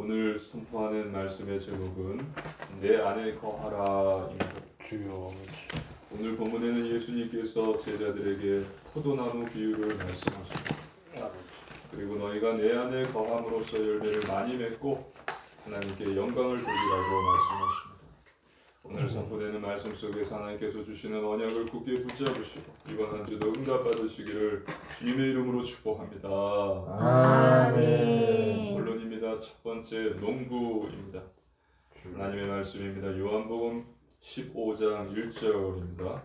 오늘 선포하는 말씀의 제목은 내 안에 거하라입니다. 주여 오늘 본문에는 예수님께서 제자들에게 포도나무 비유를 말씀하십니다. 그리고 너희가 내 안에 거함으로써 열매를 많이 맺고 하나님께 영광을 돌리라고 말씀하십니다. 오늘 선포되는 말씀 속에서 하나님께서 주시는 언약을 굳게 붙잡으시고 이번 한 주도 응답 받으시기를 주님의 이름으로 축복합니다. 아멘. 본론 입니다. 첫 번째 농부입니다. 하나님의 말씀입니다. 요한복음 15장 1절입니다.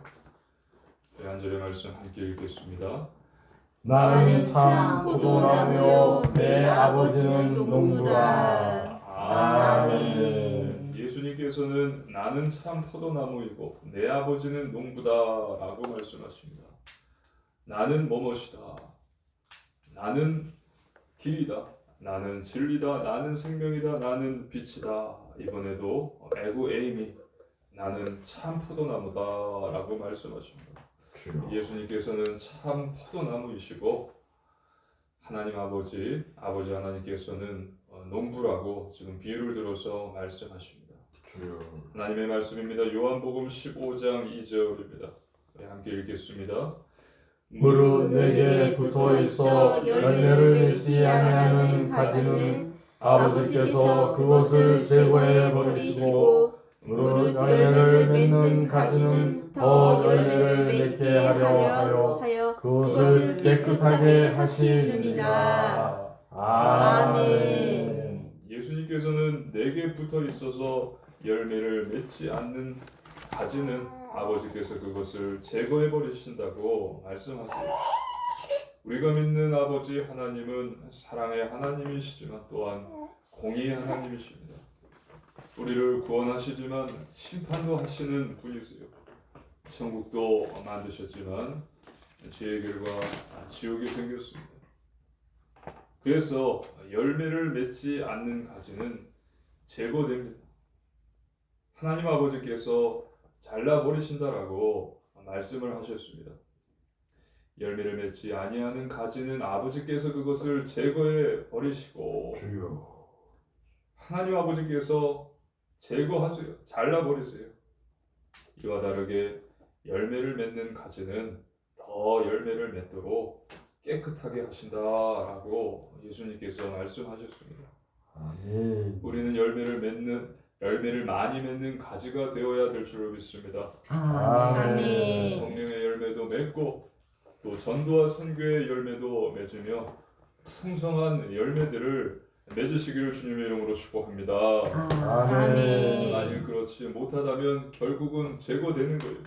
네, 한 절의 말씀 함께 읽겠습니다. 나는 참 포도나무요 내 아버지는 농부라 아멘 예수님께서는 나는 참 포도나무이고 내 아버지는 농부다라고 말씀하십니다. 나는 뭐뭇이다. 나는 길이다. 나는 진리다. 나는 생명이다. 나는 빛이다. 이번에도 에고 에임이 나는 참 포도나무다라고 말씀하십니다. 예수님께서는 참 포도나무이시고 하나님 아버지 아버지 하나님께서는 어, 농부라고 지금 비유를 들어서 말씀하십니다. 하나님의 말씀입니다. 요한복음 15장 2절입니다. 네, 함께 읽겠습니다. 무릇 내게 붙어 있어 열매를 맺지 아니하는 가지는 아버지께서 그것을 제거해 버리시고 무릇 열매를 맺는 가지는 더 열매를 맺게 하려 하여 그것을 깨끗하게 하시느니라. 아멘. 예수님께서는 내게 붙어 있어서 열매를 맺지 않는 가지는 아버지께서 그것을 제거해 버리신다고 말씀하세요. 우리가 믿는 아버지 하나님은 사랑의 하나님이시지만 또한 공의의 하나님이십니다. 우리를 구원하시지만 심판도 하시는 분이세요. 천국도 만드셨지만 죄의 결과 지옥이 생겼습니다. 그래서 열매를 맺지 않는 가지는 제거됩니다. 하나님 아버지께서 잘라버리신다라고 말씀을 하셨습니다. 열매를 맺지 아니하는 가지는 아버지께서 그것을 제거해 버리시고 주여 하나님 아버지께서 제거하세요. 잘라버리세요. 이와 다르게 열매를 맺는 가지는 더 열매를 맺도록 깨끗하게 하신다라고 예수님께서 말씀하셨습니다. 아멘 우리는 열매를 맺는 열매를 많이 맺는 가지가 되어야 될 줄을 믿습니다. 아멘. 성령의 열매도 맺고 또 전도와 선교의 열매도 맺으며 풍성한 열매들을 맺으시기를 주님의 이름으로 축복합니다. 아멘. 만일 그렇지 못하다면 결국은 제거되는 거예요.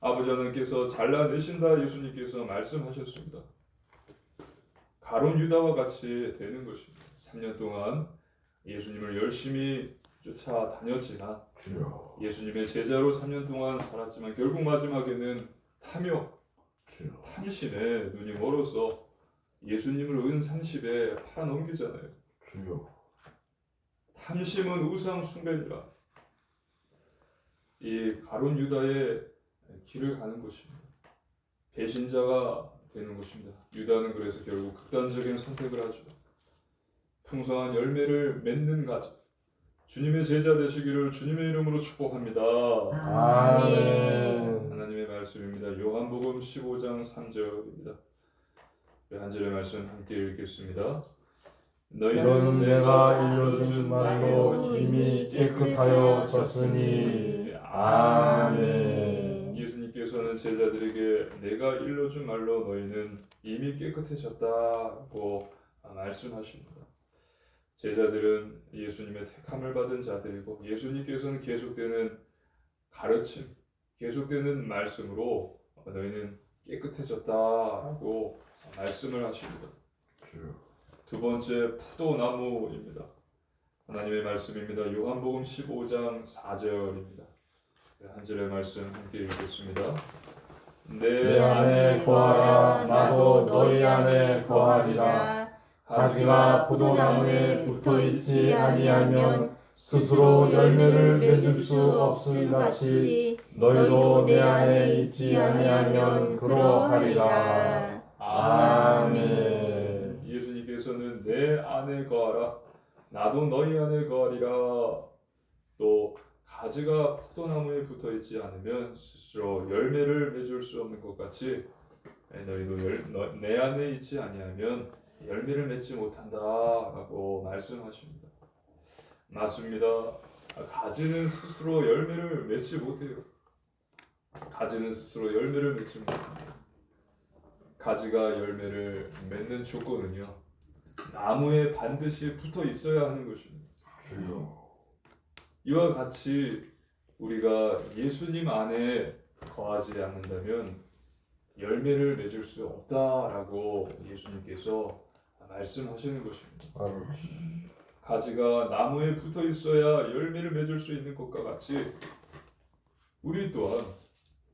아버지 하나님께서 잘라내신다 예수님께서 말씀하셨습니다. 가론 유다와 같이 되는 것입니다. 3년 동안 예수님을 열심히 쫓아다녔지만 주여 예수님의 제자로 3년 동안 살았지만 결국 마지막에는 탐욕, 주여 탐심에 눈이 멀어서 예수님을 은상십에 팔아넘기잖아요. 주여 탐심은 우상 숭배니라. 이 가론 유다의 길을 가는 것입니다. 배신자가 되는 것입니다. 유다는 그래서 결국 극단적인 선택을 하죠. 풍성한 열매를 맺는 가지. 주님의 제자 되시기를 주님의 이름으로 축복합니다. 아멘 하나님의 말씀입니다. 요한복음 15장 3절입니다. 한 절의 말씀 함께 읽겠습니다. 너는 내가 일러준 말로 이미 깨끗하여 졌으니 아멘 예수님께서는 제자들에게 내가 일러준 말로 너희는 이미 깨끗해졌다고 말씀하십니다. 제자들은 예수님의 택함을 받은 자들이고 예수님께서는 계속되는 가르침, 계속되는 말씀으로 너희는 깨끗해졌다라고 말씀을 하십니다. 두 번째 포도나무입니다. 하나님의 말씀입니다. 요한복음 15장 4절입니다. 한 절의 말씀 함께 읽겠습니다. 내 안에 거하라 나도 너희 안에 거하리라 가지가 포도나무에 붙어 있지 아니하면 스스로 열매를 맺을 수 없을 같이 너희도 내 안에 있지 아니하면 그러하리라. 아멘. 예수님께서는 내 안에 거하라. 나도 너희 안에 거하리라. 또 가지가 포도나무에 붙어 있지 않으면 스스로 열매를 맺을 수 없는 것 같이 너희도 열, 너, 내 안에 있지 아니하면 열매를 맺지 못한다라고 말씀하십니다. 맞습니다. 가지는 스스로 열매를 맺지 못해요. 가지는 스스로 열매를 맺지 못합니다. 가지가 열매를 맺는 조건은요. 나무에 반드시 붙어 있어야 하는 것입니다. 주여. 이와 같이 우리가 예수님 안에 거하지 않는다면 열매를 맺을 수 없다라고 예수님께서 말씀하시는 것입니다. 아버지. 가지가 나무에 붙어 있어야 열매를 맺을 수 있는 것과 같이 우리 또한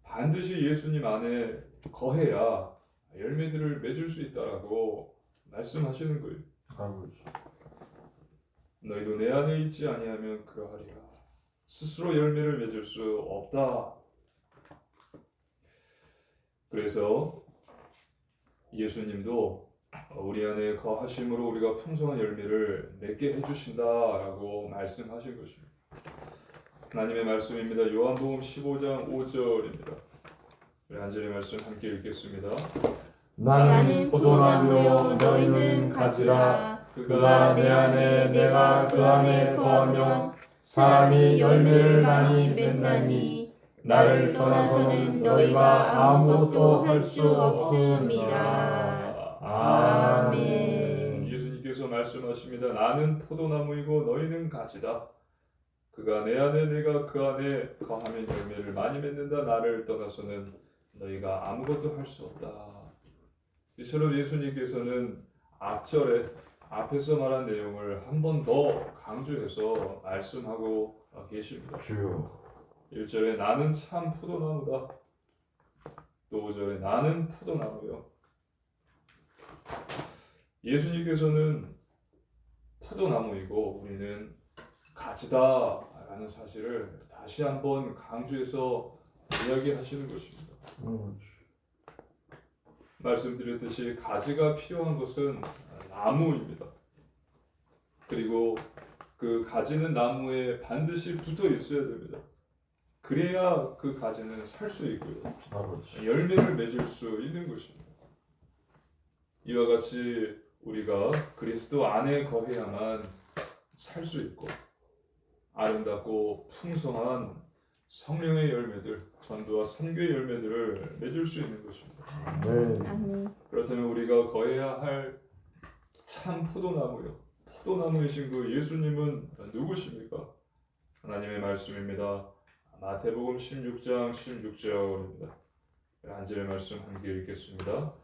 반드시 예수님 안에 거해야 열매들을 맺을 수 있다라고 말씀하시는 거예요. 아버지. 너희도 내 안에 있지 아니하면 그러하리라. 스스로 열매를 맺을 수 없다. 그래서 예수님도 우리 안에 거하심으로 우리가 풍성한 열매를 맺게 해주신다라고 말씀하신 것입니다. 하나님의 말씀입니다. 요한복음 15장 5절입니다. 우리 한절의 말씀 함께 읽겠습니다. 나는 포도나무요 너희는 가지라 그가 내 안에 내가 그 안에 거하면 사람이 열매를 많이 맺나니 나를 떠나서는 너희가 아무것도 할 수 없음이라 아멘 예수님께서 말씀하십니다. 나는 포도나무이고 너희는 가지다. 그가 내 안에 내가 그 안에 거하면 열매를 많이 맺는다. 나를 떠나서는 너희가 아무것도 할 수 없다. 이처럼 예수님께서는 앞절에 앞에서 말한 내용을 한 번 더 강조해서 말씀하고 계십니다. 주여 1절에 나는 참 포도나무다. 또 5절에 나는 포도나무요. 예수님께서는 포도나무이고 우리는 가지다라는 사실을 다시 한번 강조해서 이야기하시는 것입니다. 아버지. 말씀드렸듯이 가지가 필요한 것은 나무입니다. 그리고 그 가지는 나무에 반드시 붙어 있어야 됩니다. 그래야 그 가지는 살 수 있고요. 아버지 열매를 맺을 수 있는 것입니다. 이와 같이 우리가 그리스도 안에 거해야만 살 수 있고 아름답고 풍성한 성령의 열매들, 전도와 선교의 열매들을 맺을 수 있는 것입니다. 네. 그렇다면 우리가 거해야 할 참 포도나무요. 포도나무이신 그 예수님은 누구십니까? 하나님의 말씀입니다. 마태복음 16장 16절입니다. 한 절의 말씀 함께 읽겠습니다.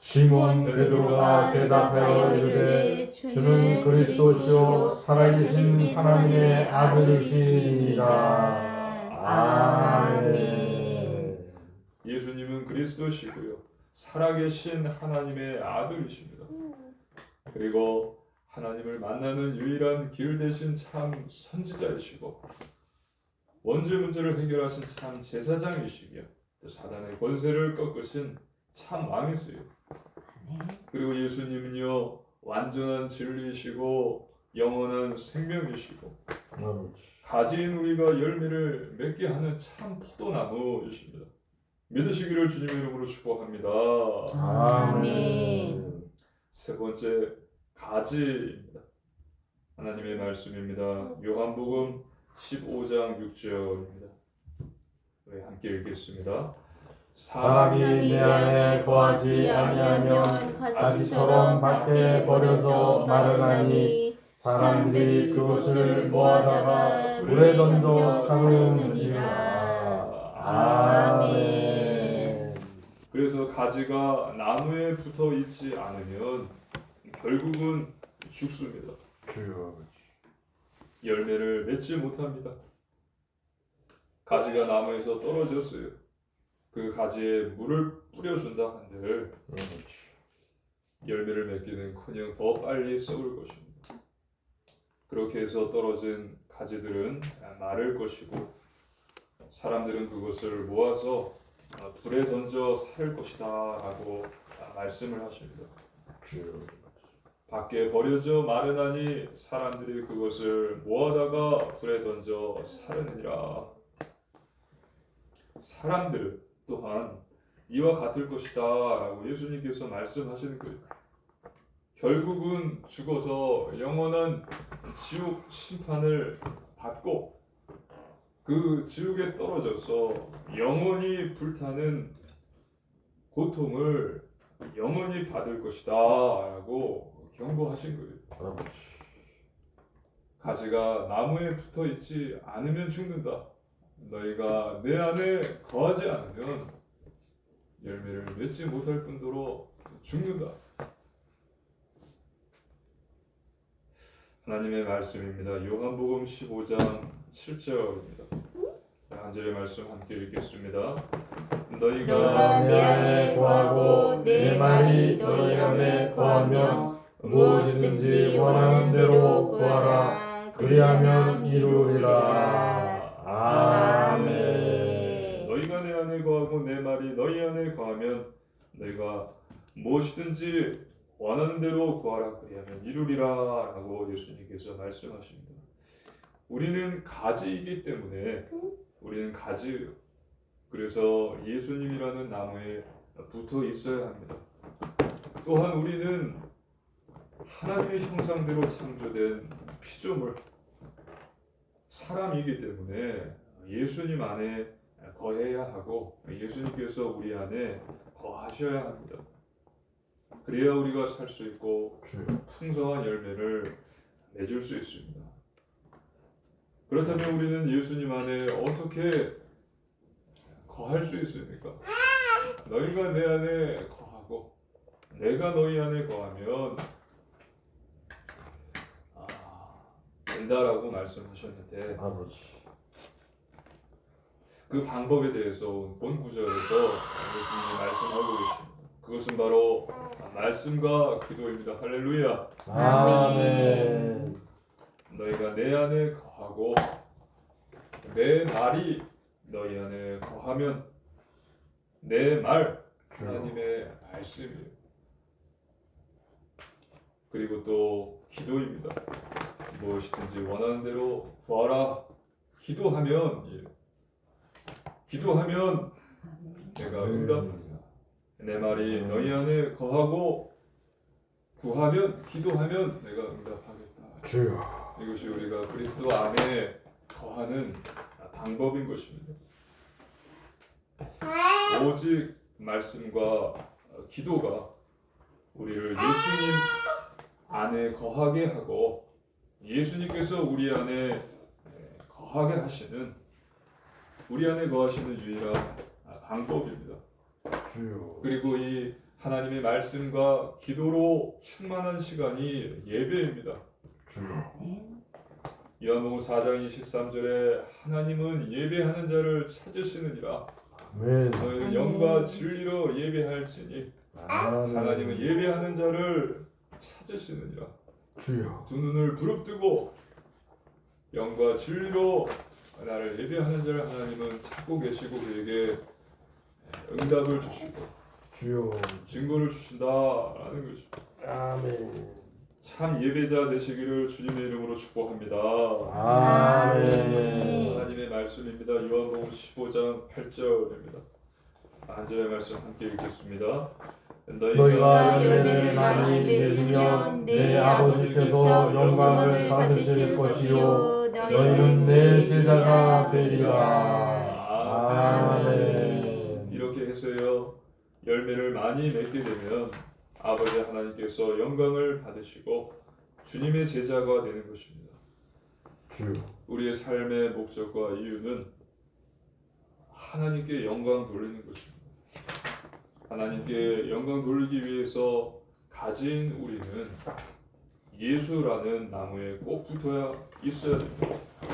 시몬 베드로가 대답하여 이르되 주는 그리스도시요 살아계신 하나님의 아들이시니라 아멘 예수님은 그리스도시고요. 살아계신 하나님의 아들이십니다. 그리고 하나님을 만나는 유일한 길 대신 참 선지자이시고 원죄 문제를 해결하신 참 제사장이시며 또 사단의 권세를 꺾으신 참 왕이세요. 그리고 예수님은요 완전한 진리이시고 영원한 생명이시고 가지인 우리가 열매를 맺게 하는 참 포도나무이십니다. 믿으시기를 주님의 이름으로 축복합니다. 아멘 세 번째 가지입니다. 하나님의 말씀입니다. 요한복음 15장 6절입니다. 우리 함께 읽겠습니다. 사람이 내 안에 거하지 아니하면 가지처럼 밖에 버려져 마르나니 사람들이 그것을 모아다가 물에 던져 사르느니라 아멘 그래서 가지가 나무에 붙어 있지 않으면 결국은 죽습니다. 주여 아버지 열매를 맺지 못합니다. 가지가 나무에서 떨어졌어요. 그 가지에 물을 뿌려준다 한들 아버지 열매를 맺기는커녕 더 빨리 썩을 것입니다. 그렇게 해서 떨어진 가지들은 마를 것이고 사람들은 그것을 모아서 불에 던져 살 것이다라고 말씀을 하십니다. 밖에 버려져 마르나니 사람들이 그것을 모아다가 불에 던져 사르느니라. 사람들은 또한 이와 같을 것이다 라고 예수님께서 말씀하시는 거예요. 결국은 죽어서 영원한 지옥 심판을 받고 그 지옥에 떨어져서 영원히 불타는 고통을 영원히 받을 것이다 라고 경고하신 거예요. 가지가 나무에 붙어 있지 않으면 죽는다. 너희가 내 안에 거하지 않으면 열매를 맺지 못할 뿐더러 죽는다. 하나님의 말씀입니다. 요한복음 15장 7절입니다. 한 절의 말씀 함께 읽겠습니다. 너희가 내 안에 거하고 내 말이 너희 안에 거하면 무엇이든지 원하는 대로 구하라 그리하면 이루리라 아멘 너희가 내 안에 거하고 내 말이 너희 안에 거하면 너희가 무엇이든지 원하는 대로 구하라 그리하면 이루리라라고 예수님께서 말씀하십니다. 우리는 가지이기 때문에 우리는 가지예요. 그래서 예수님이라는 나무에 붙어 있어야 합니다. 또한 우리는 하나님의 형상대로 창조된 피조물 사람이기 때문에 예수님 안에 거해야 하고 예수님께서 우리 안에 거하셔야 합니다. 그래야 우리가 살 수 있고 주여. 풍성한 열매를 맺을 수 있습니다. 그렇다면 우리는 예수님 안에 어떻게 거할 수 있습니까? 너희가 내 안에 거하고 내가 너희 안에 거하면 아, 된다라고 말씀하셨는데 아버지. 그 방법에 대해서 본 구절에서 예수님이 말씀하고 계십니다. 그것은 바로 말씀과 기도입니다. 할렐루야. 아멘. 너희가 내 안에 거하고 내 말이 너희 안에 거하면 내 말. 하나님의 말씀이에요. 그리고 또 기도입니다. 무엇이든지 원하는 대로 구하라. 기도하면 예. 기도하면 내가 응답합니다. 내 말이 너희 안에 거하고 구하면 기도하면 내가 응답하겠다. 주여. 이것이 우리가 그리스도 안에 거하는 방법인 것입니다. 오직 말씀과 기도가 우리를 예수님 안에 거하게 하고 예수님께서 우리 안에 거하게 하시는 우리 안에 거하시는 유일한 방법입니다. 주여. 그리고 이 하나님의 말씀과 기도로 충만한 시간이 예배입니다. 주여. 요한복음 4장 23절에 하나님은 예배하는 자를 찾으시느니라 아멘. 너희는. 영과 진리로 예배할지니 아멘. 하나님은 예배하는 자를 찾으시느니라 주여. 두 눈을 부릅뜨고 영과 진리로 나를 예배하는 자를 하나님은 찾고 계시고 그에게 응답을 주시고 주여. 증거를 주신다라는 것입니다 아멘. 참 예배자 되시기를 주님의 이름으로 축복합니다 아멘. 하나님의 말씀입니다. 요한복음 15장 8절입니다. 한 절의 말씀 함께 읽겠습니다. 너희가 열매를 많이 맺으면 내 아버지께서 영광을 받으실 것이요 너희는 내 제자가 되리라. 아멘. 이렇게 해서요 열매를 많이 맺게 되면 아버지 하나님께서 영광을 받으시고 주님의 제자가 되는 것입니다. 주여. 우리의 삶의 목적과 이유는 하나님께 영광 돌리는 것입니다. 하나님께 영광 돌리기 위해서 가진 우리는 예수라는 나무에 꼭 붙어야 있어야 됩니다.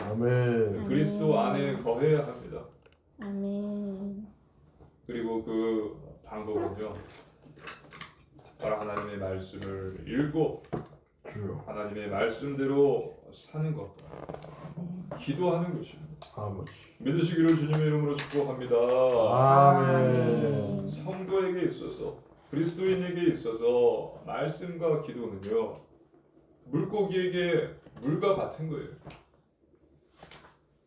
아멘. 그리스도 안에 거해야 합니다. 아멘 그리고 그 방법은요. 바로 하나님의 말씀을 읽고 주여. 하나님의 말씀대로 사는 것, 기도하는 것입니다. 아버지. 믿으시기를 주님의 이름으로 축복합니다. 아멘. 성도에게 있어서 그리스도인에게 있어서 말씀과 기도는요 물고기에게 물과 같은 거예요.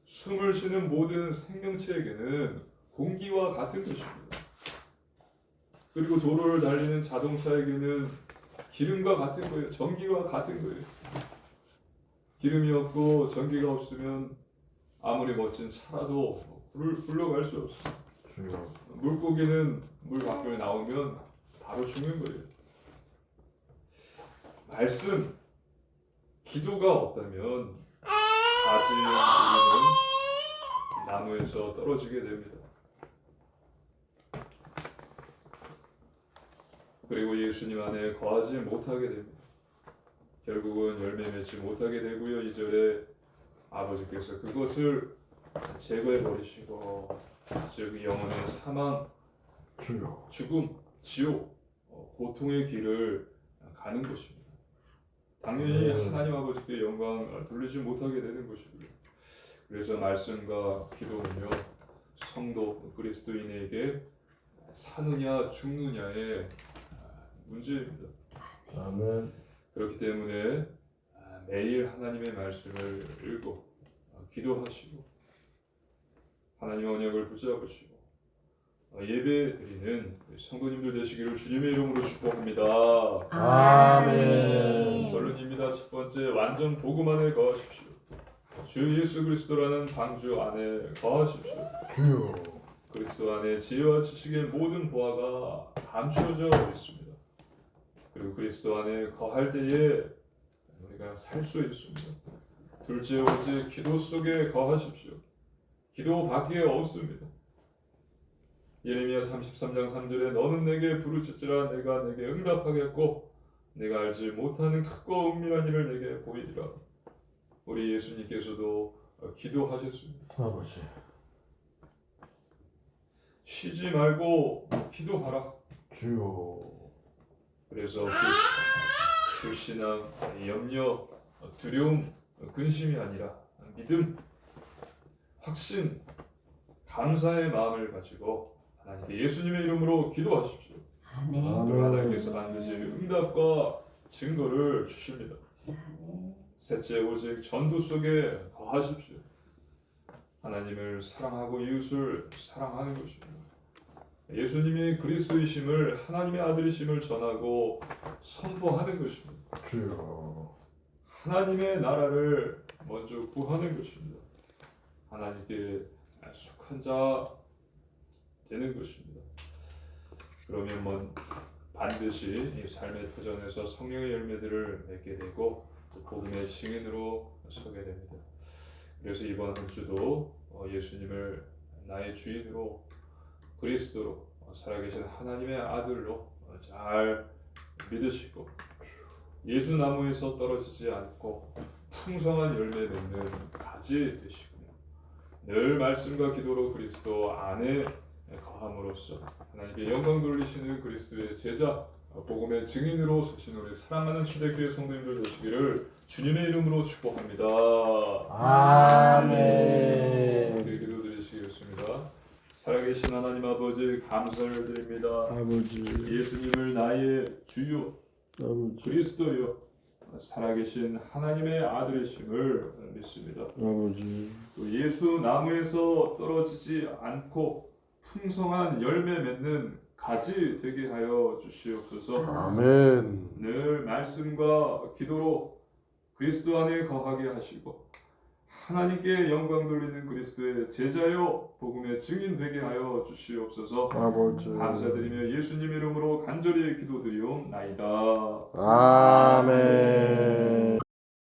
숨을 쉬는 모든 생명체에게는 공기와 같은 것입니다. 그리고 도로를 달리는 자동차에게는 기름과 같은 거예요. 전기와 같은 거예요. 기름이 없고 전기가 없으면 아무리 멋진 차라도 굴, 굴러갈 수 없어요. 주여. 물고기는 물 밖으로 나오면 바로 죽는 거예요. 말씀, 기도가 없다면 우리는 나무에서 떨어지게 됩니다. 그리고 예수님 안에 거하지 못하게 됩니다. 결국은 열매 맺지 못하게 되고요. 이절에 아버지께서 그것을 제거해 버리시고 즉 영혼의 사망, 주여. 죽음, 지옥, 어, 고통의 길을 가는 것입니다. 당연히 음. 하나님 아버지께 영광 돌리지 못하게 되는 것이고요. 그래서 말씀과 기도는요 성도 그리스도인에게 사느냐 죽느냐의 아, 문제입니다. 아멘. 그렇기 때문에 아, 매일 하나님의 말씀을 읽고 어, 기도하시고 하나님의 언약을 붙잡으시고 어, 예배 드리는 성도님들 되시기를 주님의 이름으로 축복합니다. 아멘. 결론입니다. 첫 번째 완전 복음 안에 거하십시오. 주 예수 그리스도라는 방주 안에 거하십시오. 주여. 그리스도 안에 지혜와 지식의 모든 보화가 감추어져 있습니다. 그리고 그리스도 안에 거할 때에 우리가 살 수 있습니다. 둘째 오직 기도 속에 거하십시오. 기도 밖에 없습니다. 예레미야 33장 3절에 너는 내게 부르짖으라 내가 내게 응답하겠고 내가 알지 못하는 크고 은밀한 일을 내게 보이리라. 우리 예수님께서도 어, 기도하셨습니다. 아버지. 쉬지 말고 기도하라. 주여. 그래서 불, 불신앙, 염려, 두려움, 근심이 아니라 믿음, 확신, 감사의 마음을 가지고 하나님께 예수님의 이름으로 기도하십시오. 아멘. 하나님께서 반드시 응답과 증거를 주십니다. 셋째 오직 전도 속에 거하십시오. 하나님을 사랑하고 이웃을 사랑하는 것입니다. 예수님이 그리스도이심을 하나님의 아들이심을 전하고 선포하는 것입니다. 주여. 하나님의 나라를 먼저 구하는 것입니다. 하나님께 속한 자 되는 것입니다. 그러면 뭐 반드시 이 삶의 터전에서 성령의 열매들을 맺게 되고 또 복음의 증인으로 서게 됩니다. 그래서 이번 한 주도 어, 예수님을 나의 주인으로 그리스도로 어, 살아계신 하나님의 아들로 어, 잘 믿으시고 예수 나무에서 떨어지지 않고 풍성한 열매 맺는 가지 되시고요. 늘 말씀과 기도로 그리스도 안에 거함으로써 하나님께 영광 돌리시는 그리스도의 제자 복음의 증인으로 서신 우리 사랑하는 초대교회 성도님들 되시기를 주님의 이름으로 축복합니다. 아멘. 우리 기도드리시겠습니다. 살아계신 하나님 아버지 감사를 드립니다. 아버지. 예수님을 나의 주요 아버지. 그리스도요 살아계신 하나님의 아들이심을 믿습니다. 아버지. 또 예수 나무에서 떨어지지 않고 풍성한 열매 맺는 가지 되게 하여 주시옵소서. 아멘. 늘 말씀과 기도로 그리스도 안에 거하게 하시고 하나님께 영광 돌리는 그리스도의 제자요 복음의 증인 되게 하여 주시옵소서. 아버지. 감사드리며 예수님 이름으로 간절히 기도드리옵나이다. 아멘.